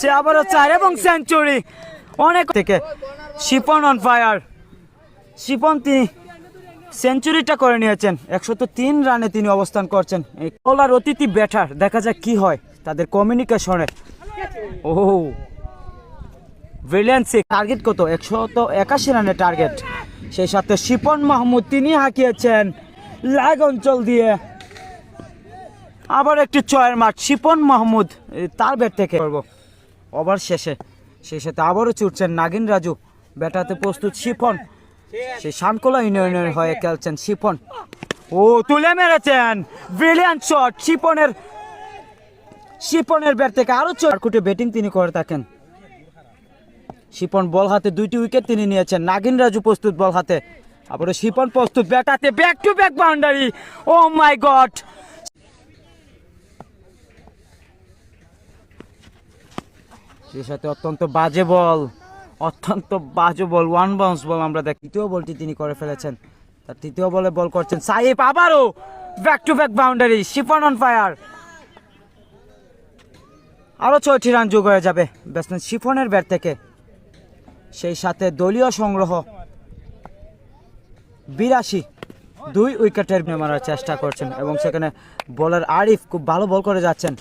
সে আবারও চার এবং সেঞ্চুরি অনেক থেকে শিপন অন ফায়ার শিপন তিনি সেঞ্চুরিটা করে নিয়েছেন। একশো তিন রানে তিনি অবস্থান করছেন। কলার অতিথি ব্যাটার দেখা যাক কি হয় তাদের কমিউনিকেশনে ও ব্রিলিয়ান্সি টার্গেট কত? একশো তো একাশি রানের টার্গেট সেই সাথে শিপন মাহমুদ তিনি হাঁকিয়েছেন। লাগ অঞ্চল দিয়ে। আবার একটি চয়ের মাঠ, শিপন মাহমুদ তার ব্যাট থেকে। ওভার শেষে, সেই সাথে আবারও ছুটছেন নাগিন রাজু। ব্যাটাতে প্রস্তুত শিপন। সেই শানকোলা ইউনিয়নের হয়ে খেলছেন শিপন। ও, তুলে মেরেছেন। ব্রিলিয়ান্ট শট, শিপনের শিপনের ব্যাট থেকে। আরও চার কোটি ব্যাটিং তিনি করে থাকেন। শিপন বল হাতে দুইটি উইকেট তিনি নিয়েছেন। নাগিন রাজু প্রস্তুত বল হাতে। আবারও শিপন প্রস্তুত। ব্যাট হাতে back to back boundary oh my god! সেই সাথে অত্যন্ত বাজে বল, অত্যন্ত বাজে বল ওয়ান বাউন্স বল আমরা দেখি। তৃতীয় বলটি তিনি করে ফেলেছেন। তার তৃতীয় বলে বল করছেন সাহেব আবারও back to back boundary Shipon on fire আরও ছয়টি রান যোগ হয়ে যাবে ব্যাটসম্যান শিফনের ব্যাট থেকে। সেই সাথে দলীয় সংগ্রহ, বিরাশি, দুই উইকেটের মারার চেষ্টা করছেন এবং সেখানে বলার আরিফ খুব ভালো বল করে যাচ্ছেন।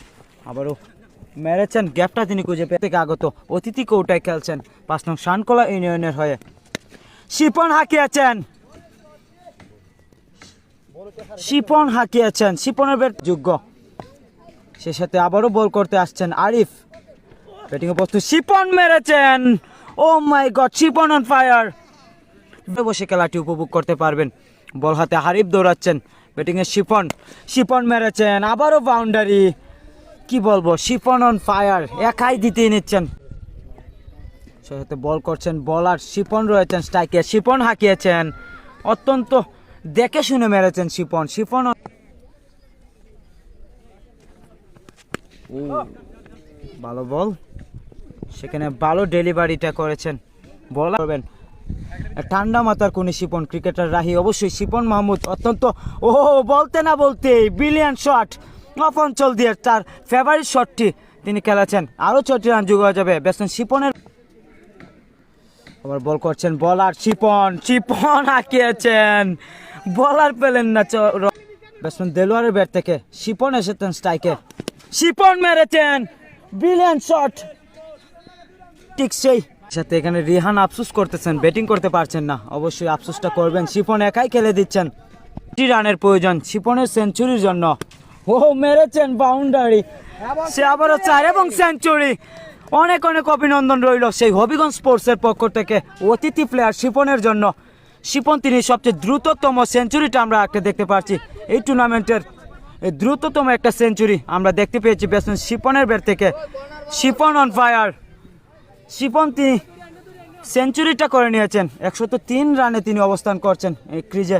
আবারও মেরেছেন, গ্যাপটা তিনি খুঁজে পেয়ে থেকে আগত। অতিথি কৌটায় খেলছেন। পাঁচ নং শানকলা ইউনিয়নের হয়ে। শিপন হাঁকিয়েছেন। শিপন হাঁকিয়েছেন। শিপনের ব্যাট যোগ্য। সে সাথে আবারও বল করতে আসছেন আরিফ। ব্যাটিংয়ে প্রস্তুত শিপন মেরেছেন। ও my god, Shipon on fire. বসে খেলাটি উপভোগ করতে পারবেন। বল হাতে হারিফ দৌড়াচ্ছেন। ব্যাটিংয়ে শিপন। শিপন মেরেছেন। আবারও বাউন্ডারি। কি বলব শিপন অন ফায়ার একাই দিতে নিচ্ছেন। সাথে বল করছেন বলার শিপন রয়েছেন স্ট্রাইকে শিপন হাঁকিয়েছেন। অত্যন্ত দেখে শুনে মেরেছেন শিপন শিপন ভালো বল। সেখানে ভালো ডেলিভারিটা করেছেন বল করবেন। ঠান্ডা মাথার কোনি শিপন ক্রিকেটার রাহি। অবশ্যই শিপন মাহমুদ অত্যন্ত ও, বলতে না বলতে বিলিয়ন শট অফ অঞ্চল দিয়ে তার ফেভারিট শটটি তিনি খেলেছেন। আরও ছটি রান যোগ হয়ে যাবে। ব্যাটসম্যান শিপনের আবার বল করছেন বলার শিপন। শিপন আঁকিয়েছেন। বলার পেলেন না ব্যাটসম্যান দেলোয়ারের ব্যাট থেকে। শিপন এসেছেন স্ট্রাইকে শিপন মেরেছেন। বিলিয়ন শট ঠিক সেই সাথে এখানে রিহান আফসোস করতেছেন ব্যাটিং করতে পারছেন না। অবশ্যই আফসোসটা করবেন। শিপন একাই খেলে দিচ্ছেন। টি রানের প্রয়োজন শিপনের সেঞ্চুরির জন্য। ও, মেরেছেন বাউন্ডারি সে আবারও চার এবং সেঞ্চুরি অনেক অনেক অভিনন্দন রইল সেই হবিগঞ্জ স্পোর্টসের পক্ষ থেকে অতিথি প্লেয়ার শিপনের জন্য। শিপন, তিনি সবচেয়ে দ্রুততম সেঞ্চুরিটা আমরা একটা দেখতে পাচ্ছি। এই টুর্নামেন্টের এই দ্রুততম একটা সেঞ্চুরি আমরা দেখতে পেয়েছি ব্যাটসম্যান শিপনের ব্যাট থেকে। শিপন অন ফায়ার শিপন, তিনি সেঞ্চুরিটা করে নিয়েছেন। একশো তিন রানে তিনি অবস্থান করছেন এই ক্রিজে।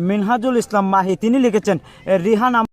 মিনহাজুল ইসলাম মাহি তিনি লিখেছেন রিহান